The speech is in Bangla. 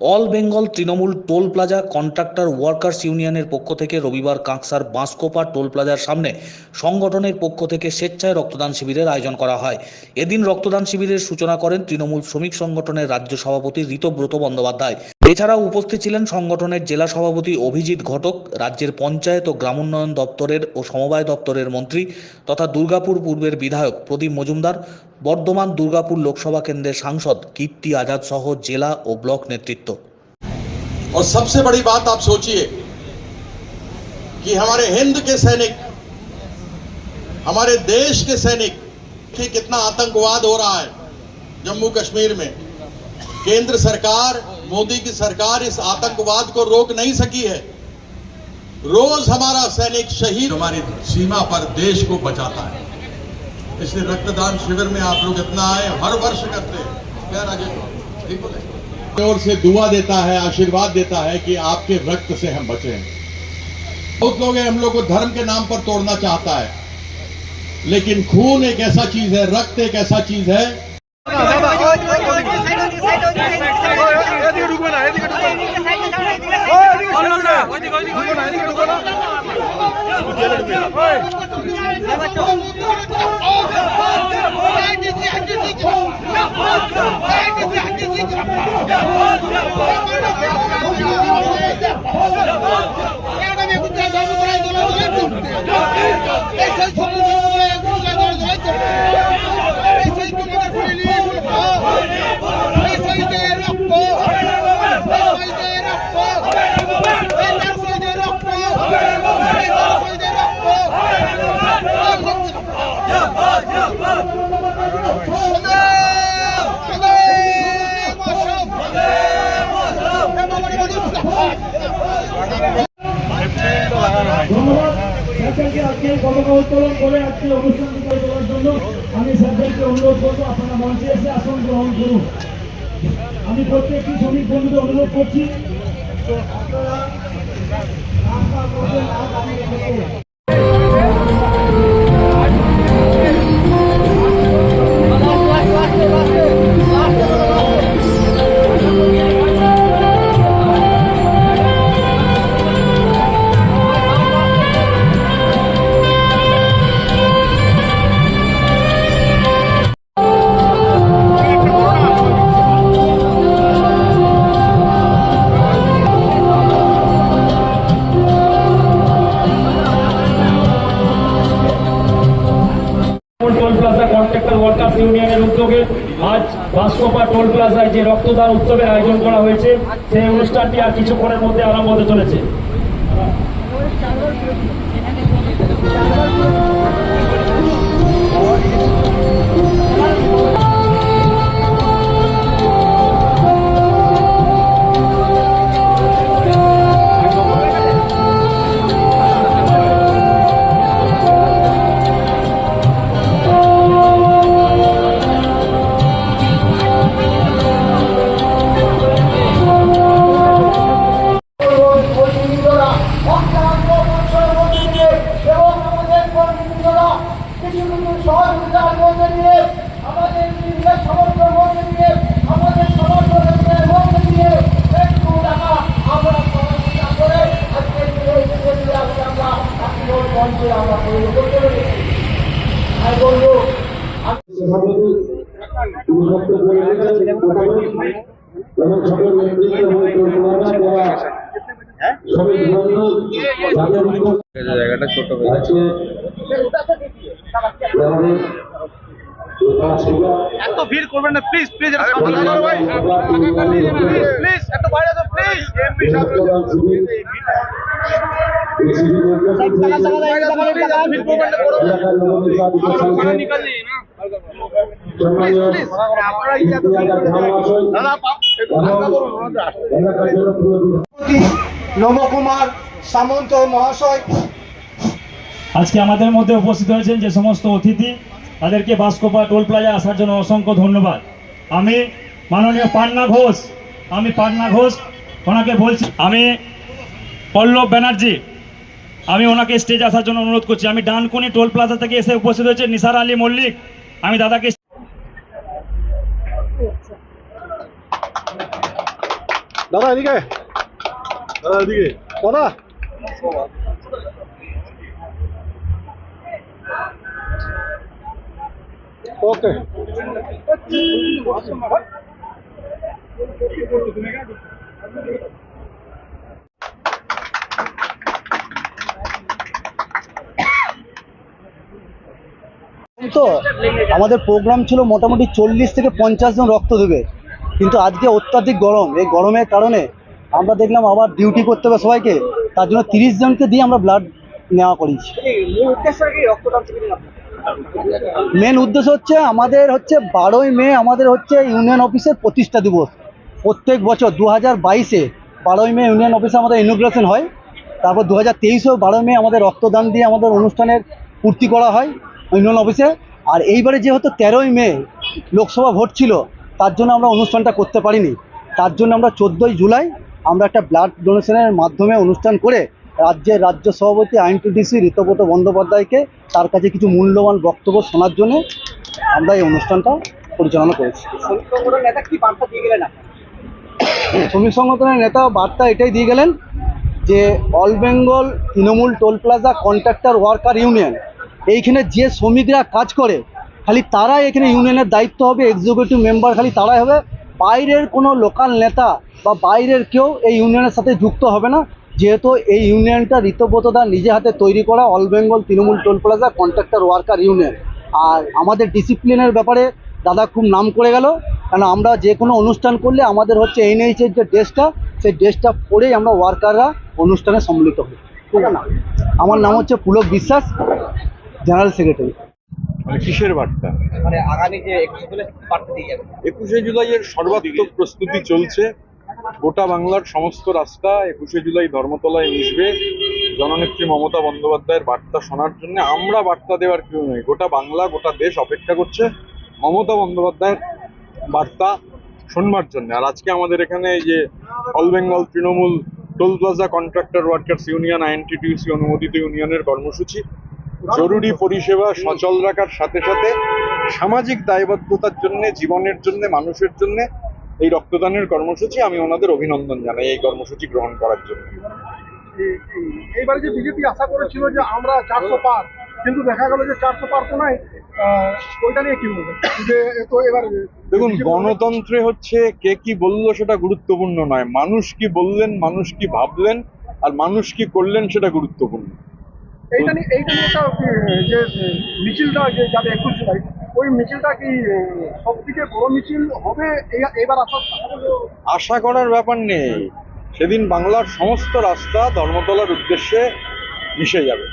All Bengal Trinamool toll plaza contractor workers ইউনিয়নের পক্ষ থেকে রবিবার কাঁকসার বাঁশকোপা টোল প্লাজার সামনে সংগঠনের পক্ষ থেকে স্বেচ্ছায় রক্তদান শিবিরের আয়োজন করা হয়। এদিন রক্তদান শিবিরের সূচনা করেন তৃণমূল শ্রমিক সংগঠনের রাজ্য সভাপতি ঋতব্রত বন্দ্যোপাধ্যায়। এছাড়াও উপস্থিত ছিলেন সংগঠনের জেলা সভাপতি অভিজিৎ ঘটক রাজ্যের পঞ্চায়েত ও গ্রামোন্নয়ন দপ্তরের ও সমবায় দপ্তরের মন্ত্রী তথা দুর্গাপুর পূর্বের বিধায়ক প্রদীপ মজুমদার বর্ধমান দুর্গাপুর লোকসভা কেন্দ্রের সাংসদ কীর্তি আজাদ সহ জেলা ও ব্লক নেতৃত্ব और सबसे बड़ी बात आप सोचिए कि हमारे हिंद के सैनिक हमारे देश के सैनिक कि कितना आतंकवाद हो रहा है जम्मू कश्मीर में केंद्र सरकार मोदी की सरकार इस आतंकवाद को रोक नहीं सकी है। रोज हमारा सैनिक शहीद हमारी सीमा पर देश को बचाता है। इसलिए रक्तदान शिविर में आप लोग इतना आए हर वर्ष करते हैं। क्या राजेश ओर से दुआ देता है आशीर्वाद देता है कि आपके रक्त से हम बचें। बहुत लोग हैं हम लोग को धर्म के नाम पर तोड़ना चाहता है। लेकिन खून एक ऐसा चीज़ है रक्त एक ऐसा चीज़ है। ঢুকবে না এদিকে ঢুকবে না। ধন্যবাদ। স্যারকে আজকে পতাকা করে আজকে অনুষ্ঠানটি করে দেওয়ার জন্য আমি স্যারদেরকে অনুরোধ করব আপনারা মঞ্চে এসে আসন গ্রহণ করুন আমি প্রত্যেকটি শ্রমিক বন্ধুদের অনুরোধ করছি আপনারা আজ বাসকোপা টোল প্লাজায় যে রক্তদান উৎসবের আয়োজন করা হয়েছে, সেই অনুষ্ঠানটি আর কিছুক্ষণের মধ্যে আরম্ভ হতে চলেছে। জায়গাটা ছোট হয়ে এত ভিড় করবেন না প্লিজ প্লিজ প্লিজ একটু বাইরে প্লিজ নবকুমার সামন্ত মহাশয়। আজকে আমাদের মধ্যে উপস্থিত হয়েছেন যে সমস্ত অতিথি, তাদেরকে বাসকোপা টোল প্লাজা আসার জন্য অসংখ্য ধন্যবাদ। আমি মাননীয় পান্না ঘোষ, আমি পান্না ঘোষ, ওনাকে বলছি, আমি পল্লব ব্যানার্জি, আমি ওনাকে স্টেজ আসার জন্য অনুরোধ করছি। আমি ডানকুনি টোল প্লাজা থেকে এসে উপস্থিত হয়েছে নিসার আলী মল্লিক। আমি দাদাকে দাদা এদিকে। দাদা এদিকে। দাদা। ওকে। তো আমাদের প্রোগ্রাম ছিল মোটামুটি চল্লিশ থেকে পঞ্চাশ জন রক্ত দেবে। কিন্তু আজকে অত্যাধিক গরম। এই গরমের কারণে আমরা দেখলাম আবার ডিউটি করতে হবে সবাইকে। তার জন্য তিরিশ জনকে দিয়ে আমরা ব্লাড নেওয়া করিয়েছি মেন উদ্দেশ্য হচ্ছে আমাদের হচ্ছে বারোই মে আমাদের হচ্ছে ইউনিয়ন অফিসের প্রতিষ্ঠা দিবস। প্রত্যেক বছর দু হাজার বাইশে বারোই মে ইউনিয়ন অফিসে আমাদের ইনোগ্রেশন হয়। তারপর দু হাজার তেইশেও বারোই মে আমাদের রক্তদান দিয়ে আমাদের অনুষ্ঠানের পূর্তি করা হয়। ইউনিয়ন অফিসে আর এইবারে যেহেতু তেরোই মে লোকসভা ভোট ছিল, তার জন্য আমরা অনুষ্ঠানটা করতে পারিনি। তার জন্য আমরা চোদ্দোই জুলাই আমরা একটা ব্লাড ডোনেশনের মাধ্যমে অনুষ্ঠান করে রাজ্যের রাজ্য সভাপতি আইনটিডিসি ঋতব্রত বন্দ্যোপাধ্যায়কে তার কাছে কিছু মূল্যবান বক্তব্য শোনার জন্য আমরা এই অনুষ্ঠানটা পরিচালনা করেছি। শ্রমিক সংগঠনের নেতা বার্তা এটাই দিয়ে গেলেন যে all Bengal Trinamool toll plaza contractor worker union এইখানে যে শ্রমিকরা কাজ করে, খালি তারাই এখানে ইউনিয়নের দায়িত্ব হবে এক্সিকিউটিভ মেম্বার খালি তারাই হবে। বাইরের কোনো লোকাল নেতা বা বাইরের কেউ এই ইউনিয়নের সাথে যুক্ত হবে না। যেহেতু এই ইউনিয়নটা ঋতব্রতদা নিজে হাতে তৈরি করা all Bengal Trinamool toll plaza contractor worker union আর আমাদের ডিসিপ্লিনের ব্যাপারে দাদা খুব নাম করে গেল। কারণ আমরা যে কোনো অনুষ্ঠান করলে আমাদের হচ্ছে এনএইচের যে ড্রেসটা সেই ড্রেসটা পরেই আমরা ওয়ার্কাররা অনুষ্ঠানে সম্মিলিত হই। ঠিক আছে আমার নাম হচ্ছে পুলক বিশ্বাস। General secretary. মানে কিসের বার্তা? মানে আগামী যে একুশে জুলাই বার্তা দিয়ে যাবে। একুশে জুলাইয়ের সর্বাত্মক প্রস্তুতি চলছে। গোটা বাংলার সমস্ত রাস্তা একুশে জুলাই ধর্মতলায় মিশবে। জননেত্রী মমতা বন্দ্যোপাধ্যায়ের বার্তা শোনার জন্য আমরা বার্তা দেওয়ার কেউ নয় গোটা বাংলা গোটা দেশ অপেক্ষা করছে মমতা বন্দ্যোপাধ্যায়ের বার্তা শুনবার জন্য। আর আজকে আমাদের এখানে এই যে all Bengal Trinamool toll plaza contractor workers union INTTUC অনুমোদিত ইউনিয়নের কর্মসূচি জরুরি পরিষেবা সচল রাখার সাথে সাথে সামাজিক দায়বদ্ধতার জন্য জীবনের জন্য মানুষের জন্য এই রক্তদানের কর্মসূচি আমি ওনাদের অভিনন্দন জানাই এই কর্মসূচি গ্রহণ করার জন্য। এইবারে যে বিজেপি আশা করেছিল যে আমরা চারশো পার কিন্তু দেখা গেল যে চারশো পার তো নাই ওইটা নিয়ে কি বলবেন? যে তো এবার দেখুন গণতন্ত্রে হচ্ছে কে কি বলল সেটা গুরুত্বপূর্ণ নয়। মানুষ কি বললেন মানুষ কি ভাবলেন আর মানুষ কি করলেন সেটা গুরুত্বপূর্ণ। এইটা নিয়ে এইটা নিয়ে একটা যে মিছিলটা যে যাবে একুশ জুলাই, ওই মিছিলটা কি সব থেকে বড় মিছিল হবে এবার আশা আশা করার ব্যাপার নেই। সেদিন বাংলার সমস্ত রাস্তা ধর্মতলার উদ্দেশ্যে মিশে যাবে।